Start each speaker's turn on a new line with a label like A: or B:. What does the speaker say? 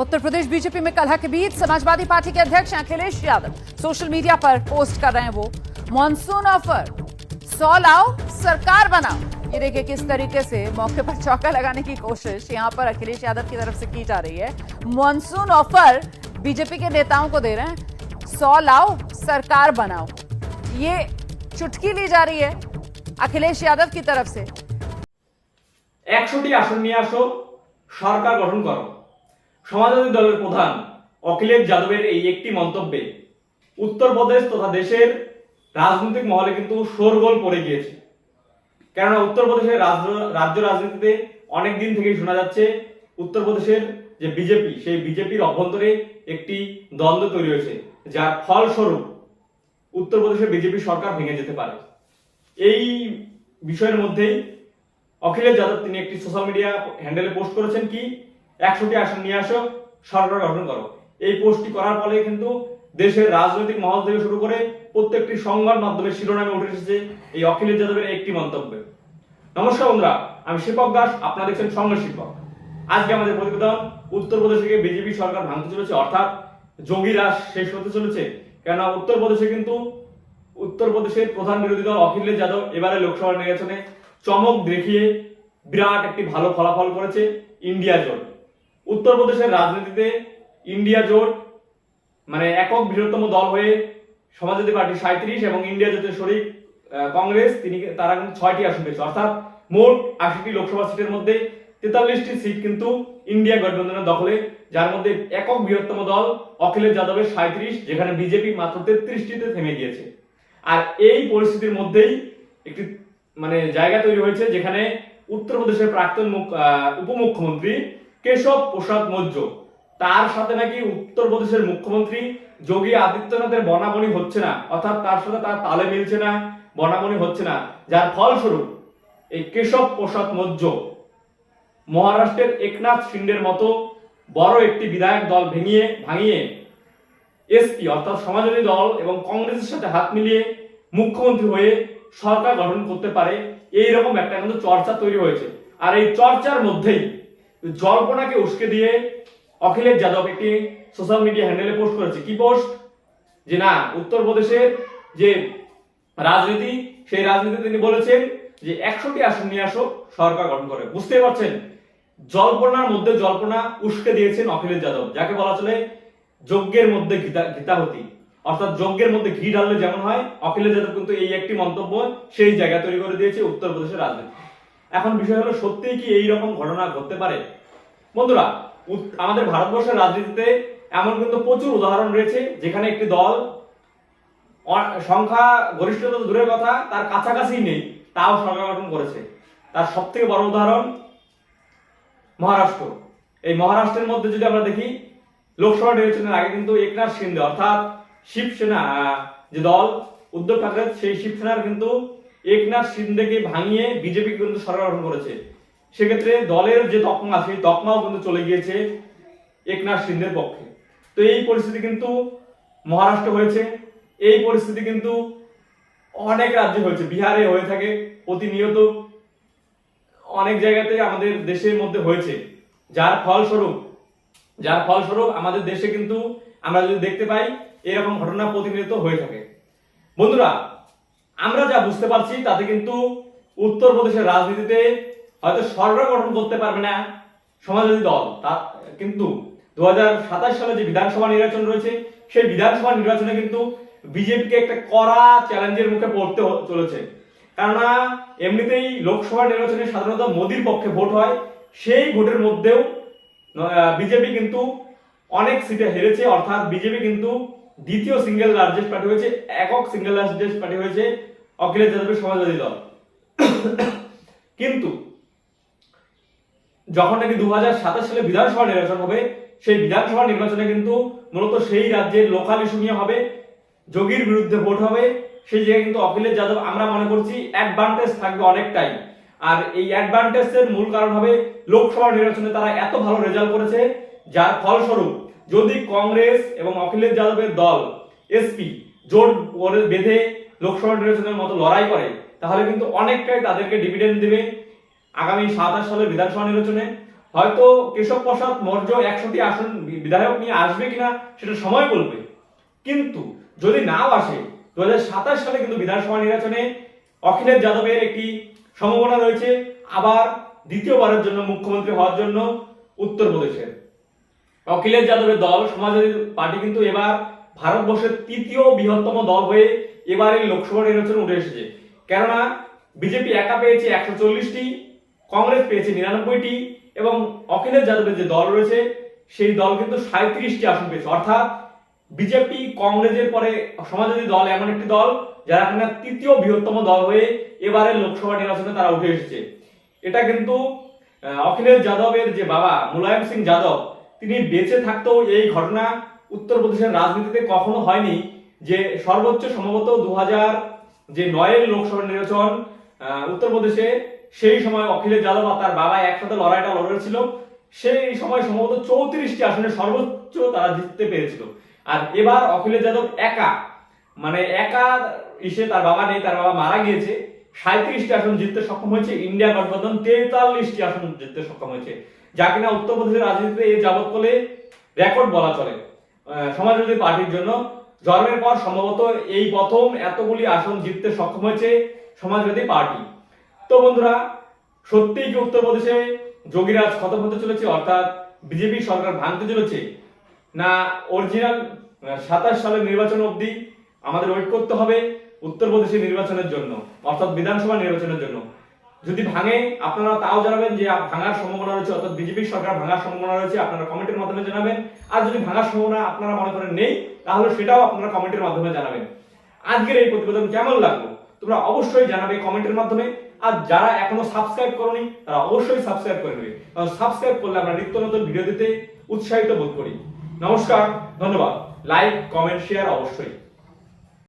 A: Uttar Pradesh BJP में कलह के बीच समाजवादी पार्टी के अध्यक्ष अखिलेश यादव सोशल मीडिया पर पोस्ट कर रहे हैं वो मॉनसून ऑफर सौ लाओ सरकार बनाओ ये देखिए किस तरीके से मौके पर चौका लगाने की कोशिश यहाँ पर अखिलेश यादव की तरफ से की जा रही है मॉनसून ऑफर बीजेपी के नेताओं को दे रहे हैं सौ लाओ सरकार बनाओ ये चुटकी ली जा रही है अखिलेश यादव की तरफ से
B: একশোটি আসন নিয়ে আসো সরকার গঠন করো সমাজবাদী দলের প্রধান অখিলেশ যাদবের এই একটি মন্তব্যে, উত্তরপ্রদেশ তথা দেশের রাজনৈতিক মহলে কিন্তু শোরগোল পড়ে গিয়েছে। কেননা উত্তরপ্রদেশের রাজ্য রাজনীতিতে অনেক দিন থেকেই শোনা যাচ্ছে উত্তরপ্রদেশের যে বিজেপি, সেই বিজেপির অভ্যন্তরে একটি দ্বন্দ্ব তৈরি হয়েছে, যার ফলস্বরূপ উত্তরপ্রদেশের বিজেপি সরকার ভেঙে যেতে পারে। এই বিষয়ের মধ্যেই অখিলেশ যাদব তিনি একটি সোশ্যাল মিডিয়া হ্যান্ডেলে পোস্ট করেছেন কি একশোটি আসন নিয়ে আসো, সরকার গঠন করো। এই পোস্টটি করার ফলে কিন্তু দেশের রাজনৈতিক মহল থেকে শুরু করে প্রত্যেকটি সংবাদ মাধ্যমে শিরোনামে উঠে এসেছে এই অখিলেশ যাদবের একটি মন্তব্য। নমস্কার বন্ধুরা, আমি শিপক দাস, আপনারা দেখছেন সঙ্গে শিপক। আজকে আমাদের প্রতিবেদন উত্তরপ্রদেশ বিজেপি সরকার ভাঙতে চলেছে, অর্থাৎ যোগী রাজ শেষ হতে চলেছে। কেননা উত্তরপ্রদেশে কিন্তু উত্তরপ্রদেশের প্রধান বিরোধী দল অখিলেশ যাদব এবারে লোকসভা নির্বাচনে চমক দেখিয়ে বিরাট একটি ভালো ফলাফল করেছে ইন্ডিয়া জোট। উত্তরপ্রদেশের রাজনীতিতে ইন্ডিয়া জোট মানে একক বৃহত্তম দল হয়ে সমাজবাদী পার্টি সাঁত্রিশ এবং ইন্ডিয়া জোটের শরিক কংগ্রেস, তিনি তারা কিন্তু ছয়টি আসন পেয়েছে। অর্থাৎ মোট আশিটি লোকসভা সিটের মধ্যে তেতাল্লিশটি সিট কিন্তু ইন্ডিয়া গঠবন্ধনের দখলে, যার মধ্যে একক বৃহত্তম দল অখিলেশ যাদবের সাঁত্রিশ যেখানে বিজেপি মাত্র তেত্রিশটিতে থেমে গিয়েছে। আর এই পরিস্থিতির মধ্যেই একটি মানে জায়গা তৈরি হয়েছে, যেখানে উত্তরপ্রদেশের প্রাক্তন উপমুখ্যমন্ত্রী কেশব প্রসাদ মৌর্য। তার সাথে নাকি উত্তরপ্রদেশের মুখ্যমন্ত্রী যোগী আদিত্যনাথের বনাবনি হচ্ছে না। অর্থাৎ তার সাথে তার তালে মিলছে না, বনাবনি হচ্ছে না। যার ফলস্বরূপ এই কেশব প্রসাদ মৌর্য মহারাষ্ট্রের একনাথ শিন্ডের মতো বড় একটি বিধায়ক দল ভেঙিয়ে, ভাঙিয়ে এসপি অর্থাৎ সমাজবাদী দল এবং কংগ্রেসের সাথে হাত মিলিয়ে মুখ্যমন্ত্রী হয়ে সরকার গঠন করতে পারে এই রকম একটা কিন্তু চর্চা তৈরি হয়েছে। আর এই চর্চার মধ্যেই জল্পনাকে উস্কে দিয়ে অখিলেশ যাদব একটি সোশ্যাল মিডিয়া হ্যান্ডেলে পোস্ট করেছে। কি পোস্ট যে না উত্তরপ্রদেশের যে রাজনীতি, সেই রাজনীতি তিনি বলেছেন যে একশোটি আসন নিয়ে আসো, সরকার গঠন করে। বুঝতে পারছেন? জল্পনার মধ্যে জল্পনা উস্কে দিয়েছেন অখিলেশ যাদব, যাকে বলা চলে যজ্ঞের মধ্যে গীতা গীতাহতি অর্থাৎ যজ্ঞের মধ্যে ঘি ঢাললে যেমন হয়, অখিলেশ যাদব কিন্তু এই একটি মন্তব্য সেই জায়গা তৈরি করে দিয়েছে উত্তরপ্রদেশের রাজনীতি। এখন বিষয় হলো, সত্যিই কি এই রকম ঘটনা ঘটতে পারে? বন্ধুরা আমাদের ভারতবর্ষের রাজনীতিতে এমন কিন্তু প্রচুর উদাহরণ রয়েছে, যেখানে একটি দল সংখ্যা গরিষ্ঠতা দূরের কথা, তার কাছাকাছি নেই, তাও সরকার গঠন করেছে। তার সব থেকে বড় উদাহরণ মহারাষ্ট্র। এই মহারাষ্ট্রের মধ্যে যদি আমরা দেখি, লোকসভা নির্বাচনের আগে কিন্তু একনাথ শিন্দে, অর্থাৎ শিবসেনা যে দল, উদ্ধব ঠাকরে, সেই শিবসেনার কিন্তু একনাথ শিন্দেকে ভাঙিয়ে বিজেপি কিন্তু সরকার গঠন করেছে। সেক্ষেত্রে দলের যে তকমা, সেই তকমাও কিন্তু চলে গিয়েছে একনাথ শিন্দের পক্ষে। তো এই পরিস্থিতি কিন্তু মহারাষ্ট্র হয়েছে। এই পরিস্থিতি কিন্তু অনেক রাজ্যে হয়েছে। বিহারে হয়ে থাকে প্রতিনিয়ত। অনেক জায়গাতে আমাদের দেশের মধ্যে হয়েছে। যার ফলস্বরূপ যার ফলস্বরূপ আমাদের দেশে কিন্তু আমরা যদি দেখতে পাই, এরকম ঘটনা প্রতিনিয়ত হয়ে থাকে। বন্ধুরা আমরা যা বুঝতে পারছি, তাতে কিন্তু উত্তরপ্রদেশের রাজনীতিতে হয়তো সরকার গঠন করতে পারবে না সমাজবাদী দল। তা কিন্তু দু সালে যে বিধানসভা নির্বাচন রয়েছে, সেই বিধানসভা নির্বাচনে কিন্তু বিজেপিকে একটা কড়া চ্যালেঞ্জের মুখে পড়তে চলেছে। কেননা এমনিতেই লোকসভা নির্বাচনে সাধারণত মোদির পক্ষে ভোট হয়, সেই ভোটের মধ্যেও বিজেপি কিন্তু অনেক সিটে হেরেছে, অর্থাৎ বিজেপি কিন্তু দ্বিতীয় সিঙ্গেল লার্জেস্ট পার্টি হয়েছে, একক সিঙ্গেল লার্জেস্ট পার্টি হয়েছে অখিলেশ যাদবের সমাজবাদী দল। কিন্তু যখন নাকি দু সালে বিধানসভা নির্বাচন হবে, সেই বিধানসভা নির্বাচনে কিন্তু মূলত সেই রাজ্যের লোকাল ইস্যু নিয়ে হবে, যোগীর বিরুদ্ধে ভোট হবে, সেই জায়গায় কিন্তু অখিলেশ যাদব আমরা মনে করছি অ্যাডভান্টেজ থাকবে অনেকটাই। আর এই অ্যাডভান্টেজের মূল কারণ হবে লোকসভা নির্বাচনে তারা এত ভালো রেজাল্ট করেছে, যার ফলস্বরূপ যদি কংগ্রেস এবং অখিলেশ যাদবের দল এসপি জোট বেঁধে লোকসভা নির্বাচনের মতো লড়াই করে, তাহলে কিন্তু অনেকটাই তাদেরকে ডিভিডেন্ড দেবে আগামী সাতাশ সালের বিধানসভা নির্বাচনে। হয়তো কেশব প্রসাদ মৌর্য একশোটি আসন, বিধায়ক নিয়ে আসবে কিনা সেটা সময় বলবে। কিন্তু যদি নাও আসে দু হাজার সাতাশ সালে কিন্তু বিধানসভা নির্বাচনে অখিলেশ যাদবের একটি সম্ভাবনা রয়েছে, আবার দ্বিতীয়বারের জন্য মুখ্যমন্ত্রী হওয়ার জন্য উত্তরপ্রদেশের অখিলেশ যাদবের দল, সমাজবাদী পার্টি কিন্তু এবার ভারতবর্ষের তৃতীয় বৃহত্তম দল হয়ে এবারে লোকসভা নির্বাচনে উঠে এসেছে। কেননা, বিজেপি একা পেয়েছে একশো চল্লিশটি, কংগ্রেস পেয়েছে নিরানব্বইটি, এবং অখিলেশ যাদবের যে দল রয়েছে, সেই দল কিন্তু সাঁত্রিশটি আসন পেয়েছে। অর্থাৎ, বিজেপি, কংগ্রেসের পরে সমাজবাদী দল এমন একটি দল, যারা কিনা তৃতীয় বৃহত্তম দল হয়ে এবারে লোকসভা নির্বাচনে তারা উঠে এসেছে। এটা কিন্তু অখিলেশ যাদবের যে বাবা, মুলায়ম সিং যাদব তিনি বেঁচে থাকতেও এই ঘটনা উত্তরপ্রদেশের রাজনীতিতে কখনো হয়নি, যে সর্বোচ্চ সম্ভবত দু হাজার যে নয়ের লোকসভা নির্বাচন উত্তরপ্রদেশে সেই সময় অখিলেশ যাদব আর তার বাবা একসাথে লড়াইটা লড়েছিল সেই সময় সম্ভবত চৌত্রিশটি আসনে সর্বোচ্চ তারা জিততে পেরেছিল। আর এবার অখিলেশ যাদব একা মানে একা এসে তার বাবা নেই, তার বাবা মারা গিয়েছে। সাঁত্রিশটি আসন জিততে সক্ষম হয়েছে ইন্ডিয়া গঠবন্ধন, তেতাল্লিশটি আসন জিততে সক্ষম হয়েছে। যা কিনা উত্তরপ্রদেশের রাজনীতিতে এই যাবৎ বলে রেকর্ড বলা চলে সমাজবাদী পার্টির জন্য। জন্মের পর সম্ভবত এই প্রথম এতগুলি আসন জিততে সক্ষম হয়েছে সমাজবাদী পার্টি। তো বন্ধুরা, সত্যিই কি উত্তরপ্রদেশে যোগীরাজ খতম হতে চলেছে, অর্থাৎ বিজেপি সরকার ভাঙতে চলেছে, না অরিজিনাল সাতাশ সালের নির্বাচন অবধি আমাদের ওয়েট করতে হবে? উত্তরপ্রদেশের নির্বাচনের জন্য, অর্থাৎ বিধানসভা নির্বাচনের জন্য। যদি ভাঙে, আপনারা তাও জানাবেন যে ভাঙার সম্ভাবনা রয়েছে, অর্থাৎ বিজেপি সরকার ভাঙার সম্ভাবনা রয়েছে, আপনারা কমেন্টের মাধ্যমে জানাবেন। আর যদি ভাঙার সম্ভাবনা আপনারা মনে করেন নেই, তাহলে সেটাও আপনারা কমিটির মাধ্যমে জানাবেন। আজকের এই প্রতিবেদন কেমন লাগল? তোমরা অবশ্যই জানাবে কমেন্টের মাধ্যমে। আর যারা এখনও সাবস্ক্রাইব করনি, তারা অবশ্যই সাবস্ক্রাইব করে নেবে। কারণ সাবস্ক্রাইব করলে আমরা নিত্য নতুন ভিডিও দিতে উৎসাহিত বোধ করি। নমস্কার, ধন্যবাদ। লাইক, কমেন্ট, শেয়ার অবশ্যই।